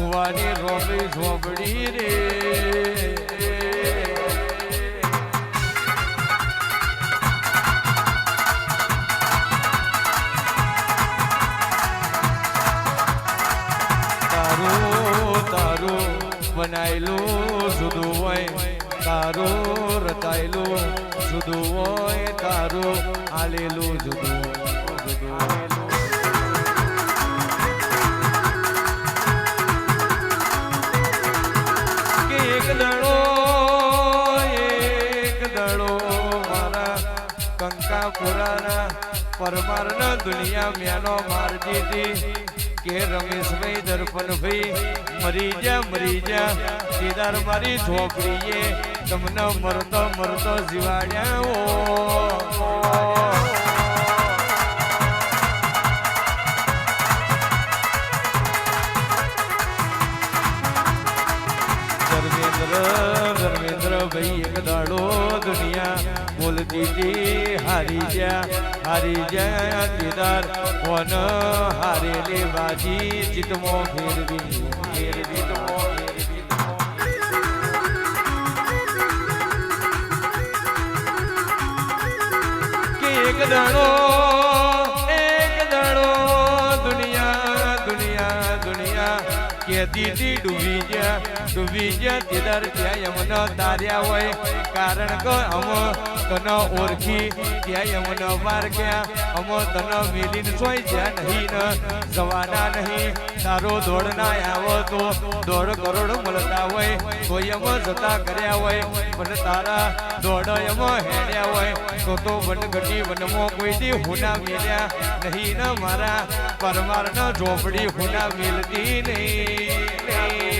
કુવાની Robbie ઝોબડી રે. તારું તારું બનાયેલું જુદું હોય, તારું રચાયેલું જુદું હોય, તારું આલેલું જુદું જુદું કંકાપુરાના પરમારના દુનિયા મ્યાનો માર હતી કે રમેશભાઈ દર્પણભાઈ મરી જા મરી જા. કેદાર મારી ઝોપડીએ તમને મરતો મરતો જીવાડ્યા ઓ. ભાઈ એક દાડો દુનિયા બોલતી હારી જ્યા હારી જા કેદાર કોન હારે લેવાજી, જીતમો ફેરવી ફેરવી એક દાડો દીદી ડૂબી ગયા ડૂબી ગયા તેદાર ત્યાં યમન તાર્યા હોય. કારણ કે અમ તને ઓળખી ત્યાં યમન વાર ગયા? અમો તન મિલીન સોય જ્યાં નહીં જવાના નહીં. તારો દોડ ના આવો તો દોઢ કરોડ મળતા હોય. તો એમ જતા કર્યા હોય, પણ તારા દોડ એમ હેડ્યા હોય. તો તો વનગઢી વનમાં કોઈ દી હુના મેલ્યા નહીં ન મારા. પરમાર ન ઝોપડી હુના મેલતી નહીં.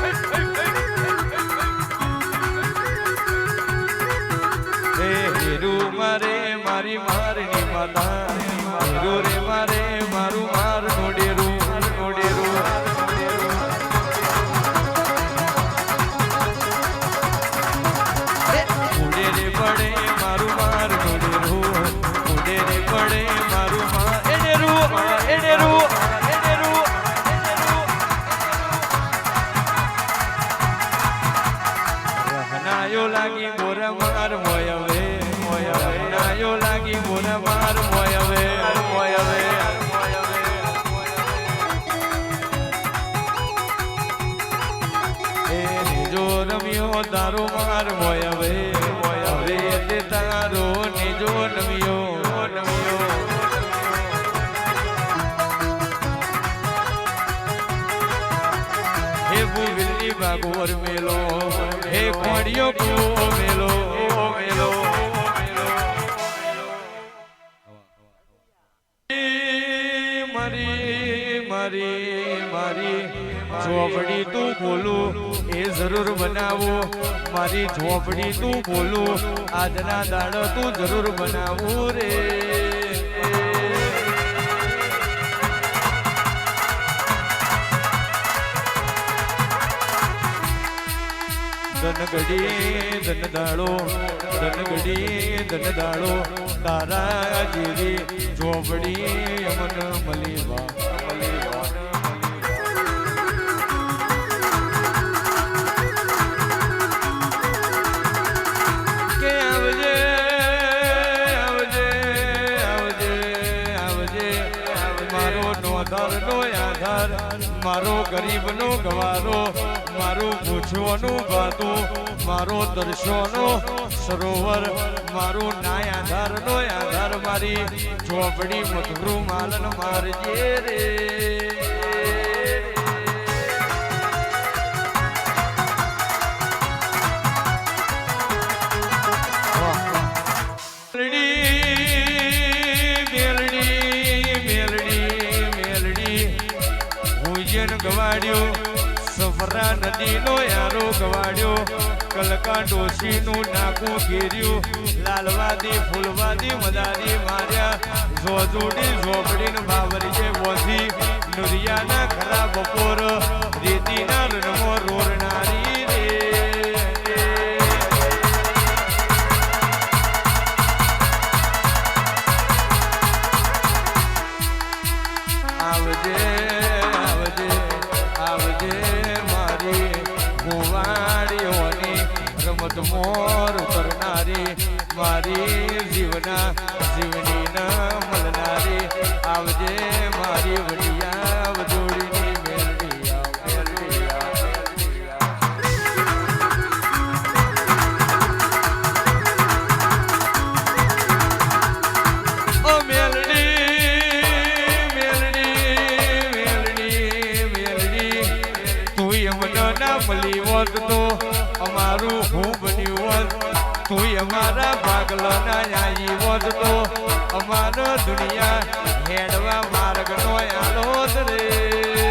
નાયો લાગી મોર માર મોયવે મોયવે. નાયો લાગી મોર માર મોયવે મોયવે. એ જો રમ્યો દારૂ માર મોયવે. ભૂવિલ્લી બાગોર મેલો, હે કોડિયો કુવો મેલો મેલો. મારી મારી મારી ઝોપડી તું બોલું, એ જરૂર બનાવો. મારી ઝોપડી તું બોલું, આજના દાડો તું જરૂર બનાવું રે. ધનગડી ધનદાળો ધનગડી ધનદાળો તારા જેવી ચોપડી અમન મળી મારો ગરીબ નો ગવારો મારું પૂછવાનું ભાતું, મારો દર્શોનો સરોવર, મારું નાય આધાર નો આધાર મારી, ચોપડી મધુરું માલન મારજે રે. ગવાડ્યો. સફરા નદીનો યારો ગવાડ્યો. કલકા ડોશીનું નાકું ઘેર્યું. લાલવાદી, ફૂલવાદી મદારી માર્યા. જોજુડી ઝોપડીને બાવરી છે વોધી. નુરિયાના ખરા બપોર, રેતીના રણમો રોરનારી હોત તો અમારું હું બન્યું હોત. તું અમારા ભાગલા ના આવી હોત તો અમારો દુનિયા હેડવા માર્ગ નો આલોત રે.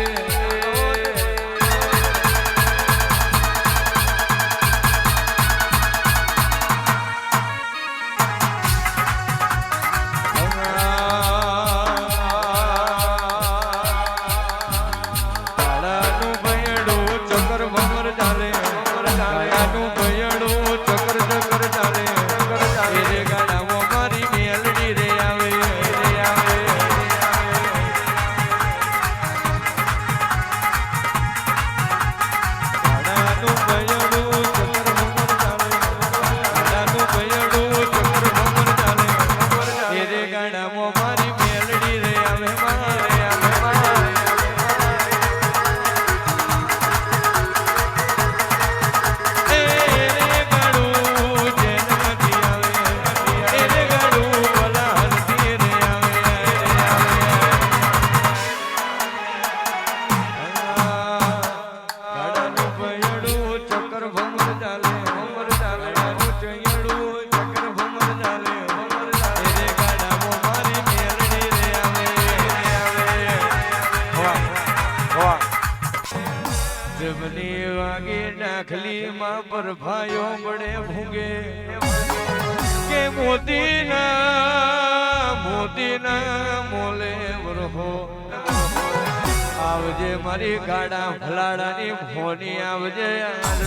ભૂંગે કે મોતીના મોતીના મોલે વરહો. આવજે મારી ગાડા ભલાડાની ભોની આવજે આજ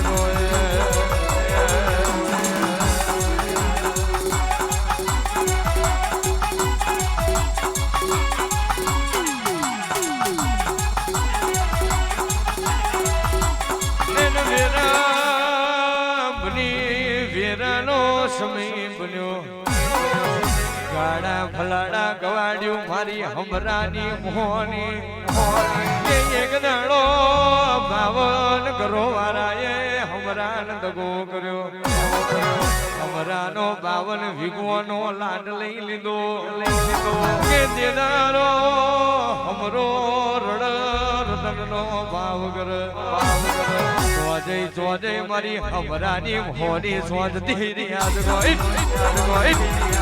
ગાડા ફલાડા ગવાડ્યું મારી હમરાની મોહની. કે એક દાડો ભાવન કરો વારાએ હમરાન દગો કર્યો. હમરાનો બાવન ભીગવાનો લાડ લઈ લીધો. લઈ લીધો કે દેદારો હમરો રડ રતનનો ભાવ કર ભાવ કર સોજય સોજય મારી હમરાની મોની સોજ ધીરી યાદ ગોઈ યાદ ગોઈ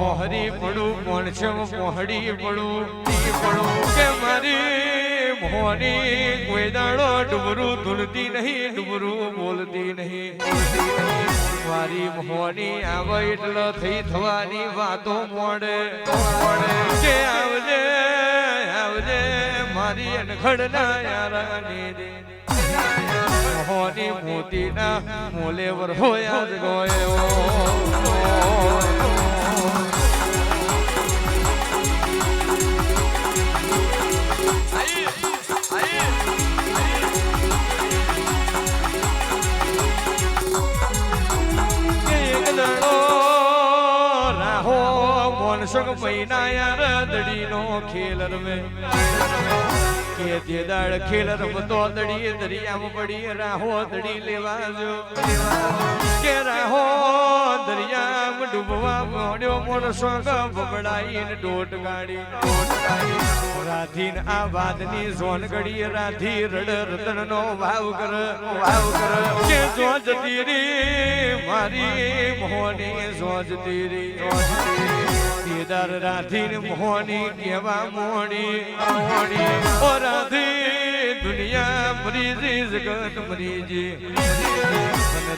હોમો હોહરી પડું મોણસમ મોહડી પડું. પડું કે મારી મોહરી કોઈ દાડો ડુબરું ધૂલતી નહીં, ડુબરું બોલતી નહીં. મારી મોહની આવે એટલે થઈ થવાની વાતો મોડે. કે આવજે આવજે, મારી અનખડના યારાની રે મોહની મોતીના મોલેવર હોયા જ ગયો. મહિના યાર, દડીનો ખેલ રમે. કે તે દાળ ખેલ રમતો દડી દરિયામાં પડી, રાહો દડી લેવા જો. કે રાહો દરિયામાં ડૂબવા મોડ્યો મોણસો બબડાઈને ડોટ ગાડી. ડોટ ગાડી રાધીન આ વાદની સોન ગડી રાધી રડ રતન નો ભાવ કર. ભાવ કર કે જો જતી રી મારી મોહની જો જતી રી કેદાર રાધીન મોહની કેવા મોહણી મોહણી ઓ રાધી, દુનિયા મરીજી જગત મરીજી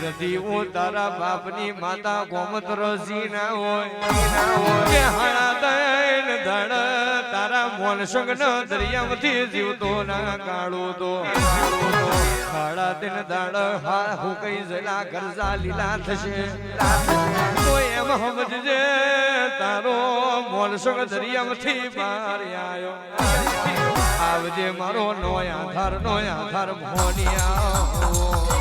રધી ઓ તારા બાપની માતા ગોમત રસી ના હોય. કે હાણા દૈન ધડ તારા મોન સંગ ન દરિયામાંથી જીવતો ના કાળો તો. ખાડા દિન દાડ હા હું કઈ જલા કરજા લીલા થશે. તો એમ સમજજે, તારો મોન સંગ દરિયામાંથી બહાર આવ્યો આવજે મારો નોય આધાર નોય આધાર મોનિયા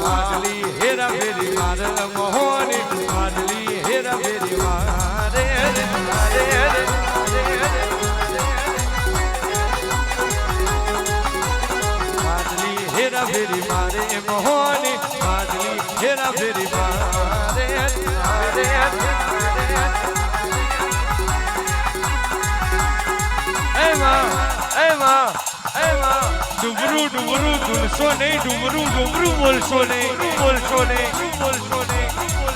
માડલી હેરા ફેરી મારે મોહની માડલી હેરા ફેરી મારે રે માડલી હેરા ફેરી મારે મોહની માડલી હેરા ફેરી મારે. ડુબરું ડુબરું ઝૂલશો નહીં ડુબરું ડુબરું બોલશો નહીં બોલશો નહીં બોલશો નહીં.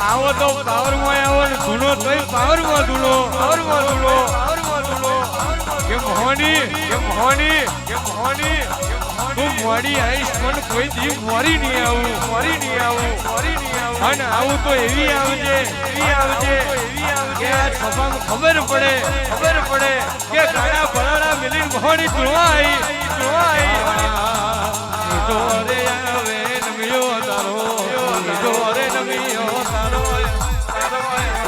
આવો તો પાવરમાં આવો ને ધૂણો તોય પાવરમાં ધૂણો પાવરમાં ધૂણો, પાવરમાં ધૂનો કે મોહની કે મોહની કે મોહની હું મોડી આવીશ, પણ કોઈ દી મોરી નહીં આવું. મોરી નહીં આવું. મોરી નહીં આવું. અને આવું તો એવી આવજે એવી આવજે એવી આવજે આ સભામાં ખબર પડે ખબર પડે કે ગાડા ભરાડા મિલીન ભવાની જોવા આવી જોવા આવી. જોરે આવે, નમિયો તારો. જોરે નમિયો તારો. તારો